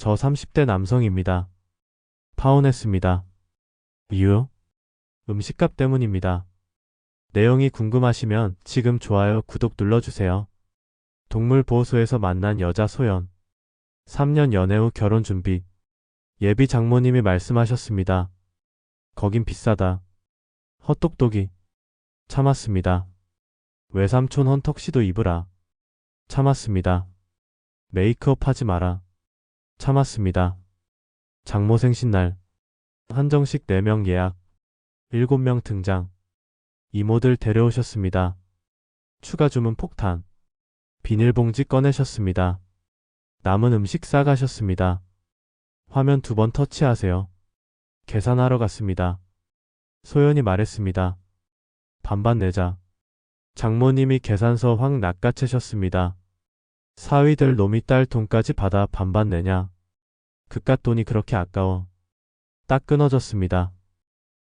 저 30대 남성입니다. 파혼했습니다. 이유? 음식값 때문입니다. 내용이 궁금하시면 지금 좋아요, 구독 눌러주세요. 동물보호소에서 만난 여자 소연. 3년 연애 후 결혼 준비. 예비 장모님이 말씀하셨습니다. 거긴 비싸다. 헛똑똑이. 참았습니다. 외삼촌 헌턱시도 입으라. 참았습니다. 메이크업 하지 마라. 참았습니다. 장모 생신날. 한정식 4명 예약. 7명 등장. 이모들 데려오셨습니다. 추가 주문 폭탄. 비닐봉지 꺼내셨습니다. 남은 음식 싸가셨습니다. 화면 두 번 터치하세요. 계산하러 갔습니다. 소연이 말했습니다. 반반 내자. 장모님이 계산서 확 낚아채셨습니다. 사위들 놈이 딸 돈까지 받아 반반 내냐. 그깟 돈이 그렇게 아까워. 딱 끊어졌습니다.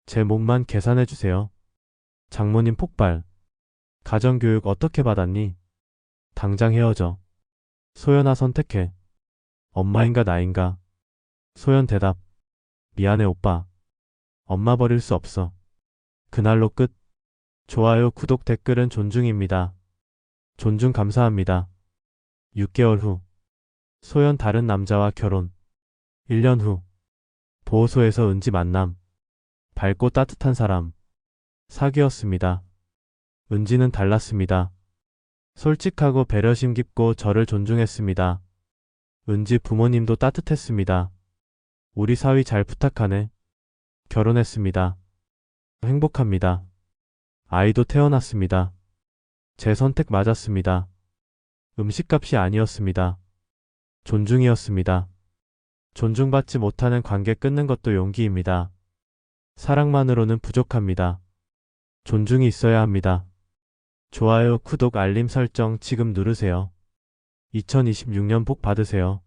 제 몸만 계산해 주세요. 장모님 폭발. 가정교육 어떻게 받았니? 당장 헤어져. 소연아 선택해. 엄마인가 나인가? 소연 대답. 미안해 오빠. 엄마 버릴 수 없어. 그날로 끝. 좋아요, 구독, 댓글은 존중입니다. 존중 감사합니다. 6개월 후. 소연 다른 남자와 결혼. 1년 후. 보호소에서 은지 만남. 밝고 따뜻한 사람. 사귀었습니다. 은지는 달랐습니다. 솔직하고 배려심 깊고 저를 존중했습니다. 은지 부모님도 따뜻했습니다. 우리 사위 잘 부탁하네. 결혼했습니다. 행복합니다. 아이도 태어났습니다. 제 선택 맞았습니다. 음식값이 아니었습니다. 존중이었습니다. 존중받지 못하는 관계 끊는 것도 용기입니다. 사랑만으로는 부족합니다. 존중이 있어야 합니다. 좋아요, 구독, 알림 설정 지금 누르세요. 2026년 복 받으세요.